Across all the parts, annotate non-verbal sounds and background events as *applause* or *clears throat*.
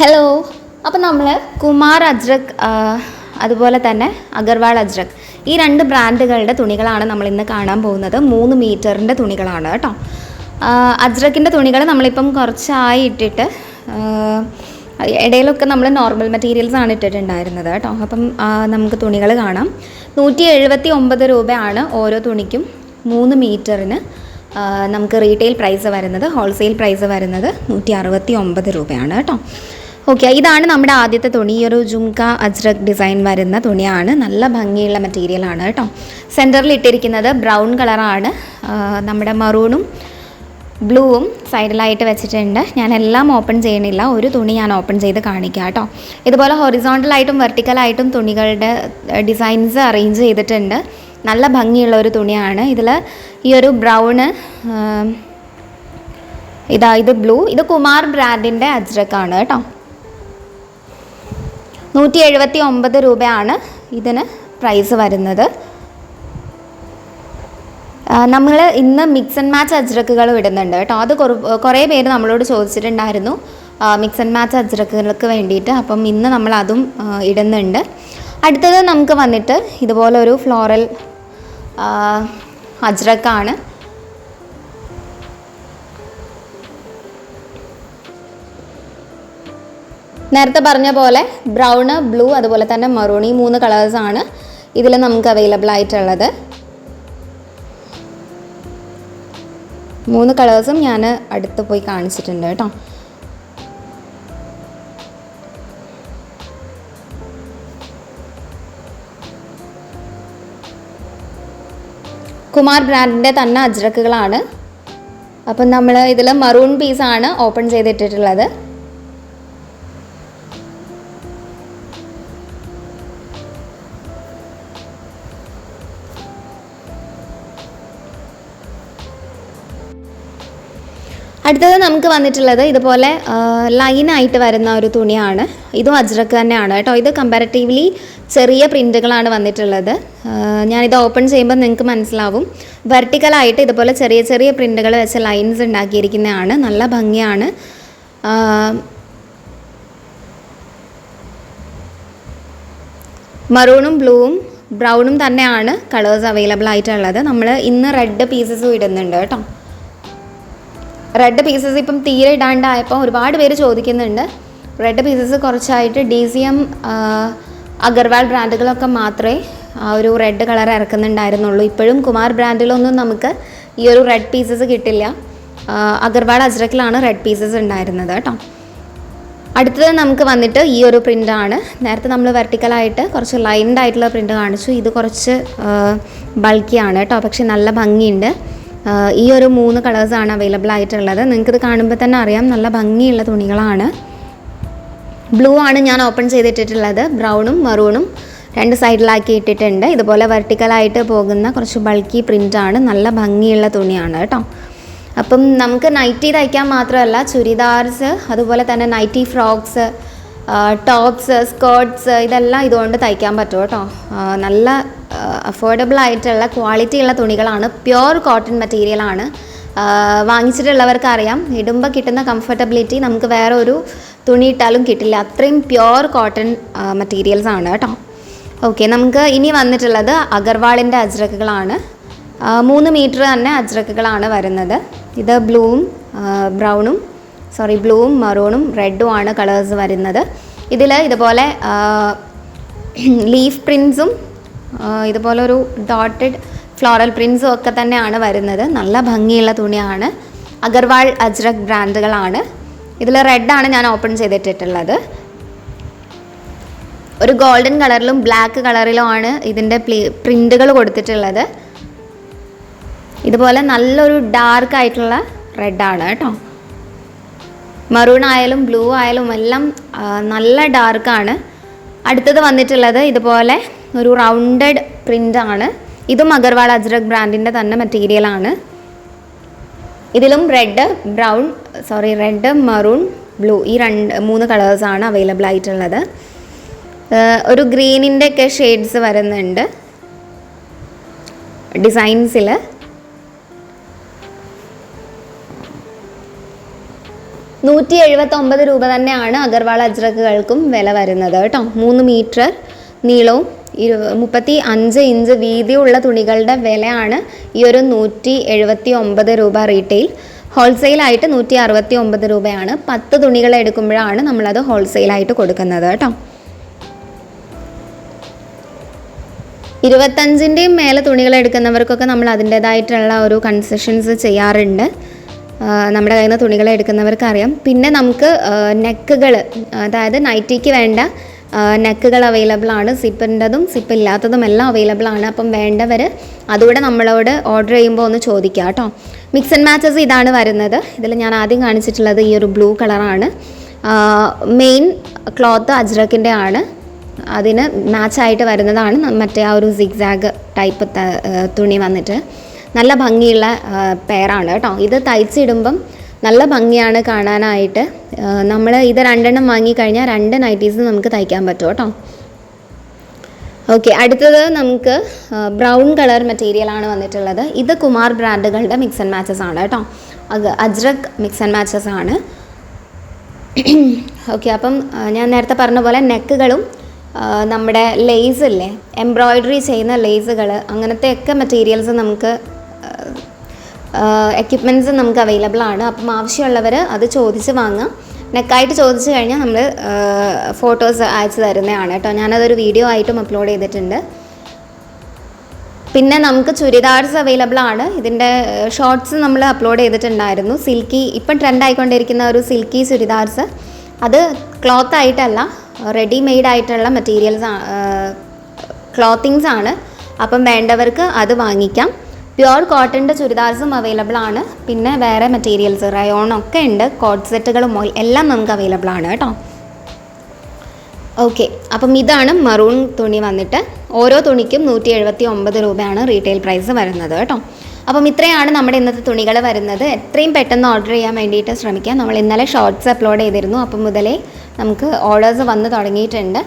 Hello അപ്പോൾ നമ്മൾ കുമാർ അജ്രക് അതുപോലെ തന്നെ അഗർവാൾ അജ്രക്. ഈ രണ്ട് ബ്രാൻഡുകളുടെ തുണികളാണ് നമ്മൾ ഇന്ന് കാണാൻ പോകുന്നത്. മൂന്ന് മീറ്ററിന്റെ തുണികളാണ് കേട്ടോ. അജ്രക്കിന്റെ തുണികൾ നമ്മളിപ്പം കുറച്ചായി ഇട്ടിട്ട് ഇടയിലൊക്കെ നമ്മൾ നോർമൽ മെറ്റീരിയൽസ് ആണ് ഇട്ടിട്ടുണ്ടായിരുന്നത് കേട്ടോ. അപ്പം നമുക്ക് തുണികൾ കാണാം. നൂറ്റി എഴുപത്തി ഒമ്പത് രൂപയാണ് ഓരോ തുണിക്കും മൂന്ന് മീറ്ററിന് നമുക്ക് റീറ്റെയിൽ പ്രൈസ് വരുന്നത് ഹോൾസെയിൽ പ്രൈസ് വരുന്നത് നൂറ്റി അറുപത്തി ഒമ്പത് രൂപയാണ് കേട്ടോ. ഓക്കെ ഇതാണ് നമ്മുടെ ആദ്യത്തെ തുണി. ഈ ഒരു ജുംക അജ്രക് ഡിസൈൻ വരുന്ന തുണിയാണ്. നല്ല ഭംഗിയുള്ള മെറ്റീരിയൽ ആണ് കേട്ടോ. സെന്ററിൽ ഇട്ടിരിക്കുന്നത് ബ്രൗൺ കളറാണ് നമ്മുടെ മറൂണും ബ്ലൂവും സൈഡിലായിട്ട് വെച്ചിട്ടുണ്ട്. ഞാൻ എല്ലാം ഓപ്പൺ ചെയ്യണില്ല. ഒരു തുണി ഞാൻ ഓപ്പൺ ചെയ്ത് കാണിക്കാം കേട്ടോ. ഇതുപോലെ ഹൊറിസോണ്ടലായിട്ടും വെർട്ടിക്കലായിട്ടും തുണികളുടെ ഡിസൈൻസ് അറേഞ്ച് ചെയ്തിട്ടുണ്ട്. നല്ല ഭംഗിയുള്ള ഒരു തുണിയാണ്. ഇതിൽ ഈ ഒരു ബ്രൗണ് ഇതാ ഇത് ബ്ലൂ ഇത് കുമാർ ബ്രാൻഡിന്റെ അജ്രക്കാണ് കേട്ടോ. നൂറ്റി എഴുപത്തി ഒമ്പത് രൂപയാണ് ഇതിന് പ്രൈസ് വരുന്നത്. നമ്മൾ ഇന്ന് മിക്സ് ആൻഡ് മാച്ച് അജ്രക്കുകളും ഇടുന്നുണ്ട് കേട്ടോ. അത് കുറേ പേര് നമ്മളോട് ചോദിച്ചിട്ടുണ്ടായിരുന്നു. മിക്സ് ആൻഡ് മാച്ച് അജ്രക്കുകൾക്ക് വേണ്ടിയിട്ട്. അപ്പം ഇന്ന് നമ്മൾ അതും ഇടുന്നുണ്ട്. അടുത്തത് നമുക്ക് വന്നിട്ട് ഇതുപോലെ ഒരു ഫ്ലോറൽ അജ്രക്കാണ്. നേരത്തെ പറഞ്ഞ പോലെ ബ്രൗണ് ബ്ലൂ അതുപോലെ തന്നെ മറൂൺ ഈ മൂന്ന് കളേഴ്സാണ് ഇതിൽ നമുക്ക് അവൈലബിൾ ആയിട്ടുള്ളത്. മൂന്ന് കളേഴ്സും ഞാൻ അടുത്ത് പോയി കാണിച്ചിട്ടുണ്ട് കേട്ടോ. കുമാർ ബ്രാൻഡിന്റെ തന്നെ അജ്രക്കുകളാണ്. അപ്പം നമ്മൾ ഇതിൽ മറൂൺ പീസാണ് ഓപ്പൺ ചെയ്തിട്ടിട്ടുള്ളത്. അടുത്തത് നമുക്ക് വന്നിട്ടുള്ളത് ഇതുപോലെ ലൈനായിട്ട് വരുന്ന ഒരു തുണിയാണ്. ഇതും അജ്രക്ക് തന്നെയാണ് കേട്ടോ. ഇത് കമ്പാരറ്റീവ്ലി ചെറിയ പ്രിന്റുകളാണ് വന്നിട്ടുള്ളത്. ഞാനിത് ഓപ്പൺ ചെയ്യുമ്പോൾ നിങ്ങൾക്ക് മനസ്സിലാവും. വെർട്ടിക്കലായിട്ട് ഇതുപോലെ ചെറിയ ചെറിയ പ്രിന്റുകൾ വെച്ച് ലൈൻസ് ഉണ്ടാക്കിയിരിക്കുന്നതാണ്. നല്ല ഭംഗിയാണ്. മറൂണും ബ്ലൂവും ബ്രൗണും തന്നെയാണ് കളേഴ്സ് അവൈലബിൾ ആയിട്ടുള്ളത്. നമ്മൾ ഇന്ന് റെഡ് പീസസും ഇടുന്നുണ്ട് കേട്ടോ. റെഡ് പീസസ് ഇപ്പം തീരെ ഇടാണ്ടായപ്പോൾ ഒരുപാട് പേര് ചോദിക്കുന്നുണ്ട്. റെഡ് പീസസ് കുറച്ചായിട്ട് ഡി സി എം അഗർവാൾ ബ്രാൻഡുകളൊക്കെ മാത്രമേ ആ ഒരു റെഡ് കളർ ഇറക്കുന്നുണ്ടായിരുന്നുള്ളൂ. ഇപ്പോഴും കുമാർ ബ്രാൻഡിലൊന്നും നമുക്ക് ഈ ഒരു റെഡ് പീസസ് കിട്ടില്ല. അഗർവാൾ അജ്രക്കിലാണ് റെഡ് പീസസ് ഉണ്ടായിരുന്നത് കേട്ടോ. അടുത്തത് നമുക്ക് വന്നിട്ട് ഈ ഒരു പ്രിന്റാണ് നേരത്തെ നമ്മൾ വെർട്ടിക്കലായിട്ട് കുറച്ച് ലൈൻഡ് ആയിട്ടുള്ള പ്രിന്റ് കാണിച്ചു. ഇത് കുറച്ച് ബൾക്കിയാണ് കേട്ടോ. പക്ഷെ നല്ല ഭംഗിയുണ്ട്. ഈ ഒരു മൂന്ന് കളേഴ്സാണ് അവൈലബിൾ ആയിട്ടുള്ളത്. നിങ്ങൾക്കിത് കാണുമ്പോൾ തന്നെ അറിയാം. നല്ല ഭംഗിയുള്ള തുണികളാണ്. ബ്ലൂ ആണ് ഞാൻ ഓപ്പൺ ചെയ്തിട്ടിട്ടുള്ളത്. ബ്രൗണും മറൂണും രണ്ട് സൈഡിലാക്കി ഇട്ടിട്ടുണ്ട്. ഇതുപോലെ വെർട്ടിക്കലായിട്ട് പോകുന്ന കുറച്ച് ബൾക്കി പ്രിന്റാണ് നല്ല ഭംഗിയുള്ള തുണിയാണ് കേട്ടോ. അപ്പം നമുക്ക് നൈറ്റി തയ്ക്കാൻ മാത്രമല്ല ചുരിദാർസ് അതുപോലെ തന്നെ നൈറ്റി ഫ്രോക്സ് ടോപ്സ് സ്കേർട്സ് ഇതെല്ലാം ഇതുകൊണ്ട് തയ്ക്കാൻ പറ്റും കേട്ടോ. നല്ല അഫോർഡബിൾ ആയിട്ടുള്ള ക്വാളിറ്റി ഉള്ള തുണികളാണ്. പ്യുവർ കോട്ടൺ മെറ്റീരിയലാണ് വാങ്ങിച്ചിട്ടുള്ളവർക്ക് അറിയാം ഇടുമ്പോൾ കിട്ടുന്ന കംഫർട്ടബിലിറ്റി നമുക്ക് വേറെ ഒരു തുണി ഇട്ടാലും കിട്ടില്ല. അത്രയും പ്യുവർ കോട്ടൺ മെറ്റീരിയൽസ് ആണ് കേട്ടോ. ഓക്കെ നമുക്ക് ഇനി വന്നിട്ടുള്ളത് അഗർവാളിന്റെ അജ്രക്കുകളാണ്. മൂന്ന് മീറ്റർ തന്നെ അജ്രക്കുകളാണ് വരുന്നത്. ഇത് ബ്ലൂവും ബ്രൗണും സോറി ബ്ലൂവും മറൂണും റെഡും ആണ് കളേഴ്സ് വരുന്നത്. ഇതിൽ ഇതുപോലെ ലീഫ് പ്രിൻസും ഇതുപോലെ ഒരു ഡോട്ടഡ് ഫ്ലോറൽ പ്രിൻസും ഒക്കെ തന്നെയാണ് വരുന്നത്. നല്ല ഭംഗിയുള്ള തുണിയാണ്. അഗർവാൾ അജ്രക് ബ്രാൻഡുകളാണ് ഇതിൽ റെഡാണ് ഞാൻ ഓപ്പൺ ചെയ്തിട്ടിട്ടുള്ളത്. ഒരു ഗോൾഡൻ കളറിലും ബ്ലാക്ക് കളറിലും ആണ് ഇതിന്റെ പ്രിന്റുകൾ കൊടുത്തിട്ടുള്ളത്. ഇതുപോലെ നല്ലൊരു ഡാർക്ക് ആയിട്ടുള്ള റെഡാണ് കേട്ടോ. മറൂൺ ആയാലും ബ്ലൂ ആയാലും എല്ലാം നല്ല ഡാർക്കാണ് അടുത്തത് വന്നിട്ടുള്ളത് ഇതുപോലെ ഒരു റൗണ്ടഡ് പ്രിന്റാണ് ഇതും അഗർവാൾ അജ്രക് ബ്രാൻഡിന്റെ തന്നെ മെറ്റീരിയലാണ് ഇതിലും red brown sorry red maroon blue ഈ രണ്ട് മൂന്ന് കളേഴ്സാണ് അവൈലബിൾ ആയിട്ടുള്ളത്. ഒരു ഗ്രീനിന്റെ ഒക്കെ ഷെയ്ഡ്സ് വരുന്നുണ്ട്. ഡിസൈൻസിൽ നൂറ്റി എഴുപത്തി ഒമ്പത് രൂപ തന്നെയാണ് അഗർവാൾ അജ്രക്കുകൾക്കും വില വരുന്നത് കേട്ടോ. മൂന്ന് മീറ്റർ നീളവും ഇരു മുപ്പത്തി അഞ്ച് ഇഞ്ച് വീതിയുള്ള തുണികളുടെ വിലയാണ് ഈ ഒരു നൂറ്റി എഴുപത്തി ഒമ്പത് രൂപ റീറ്റെയിൽ ഹോൾസെയിലായിട്ട് നൂറ്റി അറുപത്തി ഒമ്പത് രൂപയാണ്. പത്ത് തുണികൾ എടുക്കുമ്പോഴാണ് നമ്മളത് ഹോൾസെയിലായിട്ട് കൊടുക്കുന്നത് കേട്ടോ. ഇരുപത്തഞ്ചിന്റെയും മേലെ തുണികൾ എടുക്കുന്നവർക്കൊക്കെ നമ്മൾ അതിന്റേതായിട്ടുള്ള ഒരു കൺസെഷൻസ് ചെയ്യാറുണ്ട്. നമ്മുടെ കയ്യിൽ നിന്ന് തുണികൾ എടുക്കുന്നവർക്കറിയാം. പിന്നെ നമുക്ക് നെക്കുകൾ അതായത് നൈറ്റിക്ക് വേണ്ട നെക്കുകൾ അവൈലബിൾ ആണ്. സിപ്പിന്റെതും സിപ്പ് ഇല്ലാത്തതും എല്ലാം അവൈലബിൾ ആണ്. അപ്പം വേണ്ടവർ അതുകൂടെ നമ്മളോട് ഓർഡർ ചെയ്യുമ്പോൾ ഒന്ന് ചോദിക്കുക കേട്ടോ മിക്സ് ആൻഡ് മാച്ചസ് ഇതാണ് വരുന്നത്. ഇതിൽ ഞാൻ ആദ്യം കാണിച്ചിട്ടുള്ളത് ഈ ഒരു ബ്ലൂ കളറാണ് മെയിൻ ക്ലോത്ത് അജ്രക്കിന്റെ ആണ്. അതിന് മാച്ചായിട്ട് വരുന്നതാണ്. മറ്റേ ആ ഒരു സിഗ്സാഗ് ടൈപ്പ് തുണി വന്നിട്ട്. നല്ല ഭംഗിയുള്ള പെയറാണ് കേട്ടോ. ഇത് തയ്ച്ചിടുമ്പം നല്ല ഭംഗിയാണ് കാണാനായിട്ട്. നമ്മൾ ഇത് രണ്ടെണ്ണം വാങ്ങിക്കഴിഞ്ഞാൽ രണ്ട് നൈറ്റീസ് നമുക്ക് തയ്ക്കാൻ പറ്റും കേട്ടോ. ഓക്കെ അടുത്തത് നമുക്ക് ബ്രൗൺ കളർ മെറ്റീരിയൽ ആണ് വന്നിട്ടുള്ളത്. ഇത് കുമാർ ബ്രാൻഡുകളുടെ മിക്സ് ആൻഡ് മാച്ചസ് ആണ് കേട്ടോ. അത് അജ്രക് മിക്സ് ആൻഡ് മാച്ചസ് ആണ്. *clears throat* ഓക്കെ അപ്പം ഞാൻ നേരത്തെ പറഞ്ഞ പോലെ നെക്കുകളും നമ്മുടെ ലേസ് ഇല്ലേ എംബ്രോയ്ഡറി ചെയ്യുന്ന ലേസുകൾ അങ്ങനത്തെ ഒക്കെ മെറ്റീരിയൽസ് നമുക്ക് എക്യുപ്മെന്റ്സ് നമുക്ക് അവൈലബിൾ ആണ്. അപ്പം ആവശ്യമുള്ളവർ അത് ചോദിച്ച് വാങ്ങാം നെക്കായിട്ട് ചോദിച്ചു കഴിഞ്ഞാൽ നമ്മൾ ഫോട്ടോസ് അയച്ചു തരുന്നതാണ് കേട്ടോ. ഞാനതൊരു വീഡിയോ ആയിട്ടും അപ്ലോഡ് ചെയ്തിട്ടുണ്ട്. പിന്നെ നമുക്ക് ചുരിദാർസ് അവൈലബിൾ ആണ്. ഇതിന്റെ ഷോർട്സ് നമ്മൾ അപ്ലോഡ് ചെയ്തിട്ടുണ്ടായിരുന്നു. സിൽക്കി ഇപ്പം ട്രെൻഡ് ആയിക്കൊണ്ടിരിക്കുന്ന ഒരു സിൽക്കി ചുരിദാർസ്. അത് ക്ലോത്ത് ആയിട്ടല്ല റെഡിമെയ്ഡ് ആയിട്ടുള്ള മെറ്റീരിയൽസ് ക്ലോത്തിങ്സ് ആണ്. അപ്പം വേണ്ടവർക്ക് അത് വാങ്ങിക്കാം. പ്യുവർ കോട്ടന്റെ ചുരിദാർസും അവൈലബിൾ ആണ്. പിന്നെ വേറെ മെറ്റീരിയൽസ് റയോൺ ഒക്കെ ഉണ്ട്. കോട്ട് സെറ്റുകളും എല്ലാം നമുക്ക് അവൈലബിൾ ആണ് കേട്ടോ. ഓക്കെ അപ്പം ഇതാണ് മറൂൺ തുണി വന്നിട്ട്. ഓരോ തുണിക്കും നൂറ്റി എഴുപത്തി ഒമ്പത് രൂപയാണ് റീറ്റെയിൽ പ്രൈസ് വരുന്നത് കേട്ടോ. അപ്പം ഇത്രയാണ് നമ്മുടെ ഇന്നത്തെ തുണികൾ വരുന്നത്. എത്രയും പെട്ടെന്ന് ഓർഡർ ചെയ്യാൻ വേണ്ടിയിട്ട് ശ്രമിക്കാം. നമ്മൾ ഇന്നലെ ഷോർട്സ് അപ്ലോഡ് ചെയ്തിരുന്നു. അപ്പം മുതലേ നമുക്ക് ഓർഡേഴ്സ് വന്ന് തുടങ്ങിയിട്ടുണ്ട്.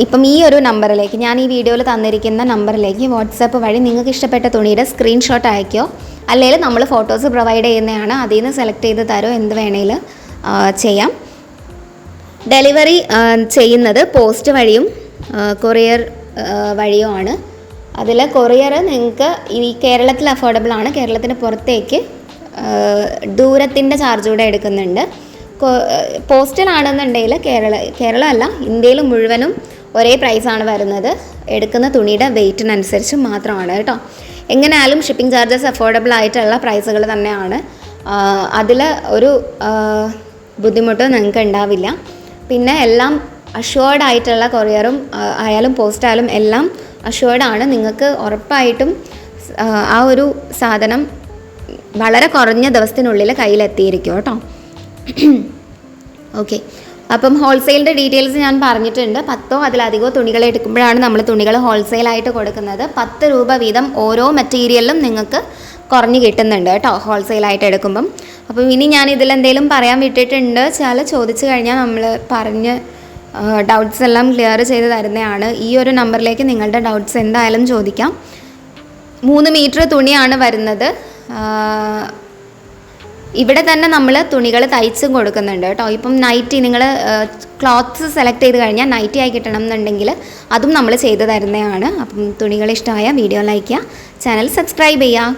ഇപ്പം ഈ ഒരു നമ്പറിലേക്ക് ഞാൻ ഈ വീഡിയോയിൽ തന്നിരിക്കുന്ന നമ്പറിലേക്ക് വാട്സാപ്പ് വഴി നിങ്ങൾക്ക് ഇഷ്ടപ്പെട്ട തുണിയുടെ സ്ക്രീൻഷോട്ട് അയക്കോ അല്ലെങ്കിൽ നമ്മൾ ഫോട്ടോസ് പ്രൊവൈഡ് ചെയ്യുന്നതാണ് അതിൽ നിന്ന് സെലക്ട് ചെയ്ത് തരോ എന്ത് വേണേലും ചെയ്യാം. ഡെലിവറി ചെയ്യുന്നത് പോസ്റ്റ് വഴിയും കൊറിയർ വഴിയുമാണ്. അതിൽ കൊറിയർ നിങ്ങൾക്ക് ഈ കേരളത്തിൽ അഫോർഡബിൾ ആണ്. കേരളത്തിന് പുറത്തേക്ക് ദൂരത്തിന്റെ ചാർജ് കൂടെ എടുക്കുന്നുണ്ട്. പോസ്റ്റലാണെന്നുണ്ടെങ്കിൽ കേരള കേരളമല്ല ഇന്ത്യയിൽ മുഴുവനും ഒരേ പ്രൈസാണ് വരുന്നത്. എടുക്കുന്ന തുണിയുടെ വെയ്റ്റിനനുസരിച്ച് മാത്രമാണ് കേട്ടോ. എങ്ങനെയാലും ഷിപ്പിംഗ് ചാർജസ് അഫോർഡബിൾ ആയിട്ടുള്ള പ്രൈസുകൾ തന്നെയാണ്. അതിൽ ഒരു ബുദ്ധിമുട്ട് നിങ്ങൾക്ക് ഉണ്ടാവില്ല. പിന്നെ എല്ലാം അഷ്വേർഡ് ആയിട്ടുള്ള കൊറിയറും ആയാലും പോസ്റ്റ് ആയാലും എല്ലാം അഷ്വേർഡ് ആണ്. നിങ്ങൾക്ക് ഉറപ്പായിട്ടും ആ ഒരു സാധനം വളരെ കുറഞ്ഞ ദിവസത്തിനുള്ളിൽ കയ്യിലെത്തിയിരിക്കും കേട്ടോ. *clears throat* ഓക്കെ അപ്പം ഹോൾസെയിലിന്റെ ഡീറ്റെയിൽസ് ഞാൻ പറഞ്ഞിട്ടുണ്ട്. പത്തോ അതിലധികമോ തുണികൾ എടുക്കുമ്പോഴാണ് നമ്മൾ തുണികൾ ഹോൾസെയിലായിട്ട് കൊടുക്കുന്നത്. പത്ത് രൂപ വീതം ഓരോ മെറ്റീരിയലിലും നിങ്ങൾക്ക് കുറഞ്ഞ് കിട്ടുന്നുണ്ട് കേട്ടോ ഹോൾസെയിലായിട്ട് എടുക്കുമ്പം. അപ്പം ഇനി ഞാൻ ഇതിലെന്തെങ്കിലും പറയാൻ വിട്ടിട്ടുണ്ട് വെച്ചാൽ ചോദിച്ചു കഴിഞ്ഞാൽ നമ്മൾ പറഞ്ഞ് ഡൗട്ട്സ് എല്ലാം ക്ലിയർ ചെയ്ത് തരുന്നതാണ്. ഈ ഒരു നമ്പറിലേക്ക് നിങ്ങളുടെ ഡൗട്ട്സ് എന്തായാലും ചോദിക്കാം. മൂന്ന് മീറ്റർ തുണിയാണ് വരുന്നത്. ഇവിടെ തന്നെ നമ്മൾ തുണികൾ തയ്ച്ചും കൊടുക്കുന്നുണ്ട് കേട്ടോ. ഇപ്പം നൈറ്റി നിങ്ങൾ ക്ലോത്ത്സ് സെലക്ട് ചെയ്ത് കഴിഞ്ഞാൽ നൈറ്റി ആയി കിട്ടണം എന്നുണ്ടെങ്കിൽ അതും നമ്മൾ ചെയ്തു തരുന്നതാണ്. അപ്പം തുണികൾ ഇഷ്ടമായ വീഡിയോ ലൈക്ക് ചെയ്യുക. ചാനൽ സബ്സ്ക്രൈബ് ചെയ്യുക.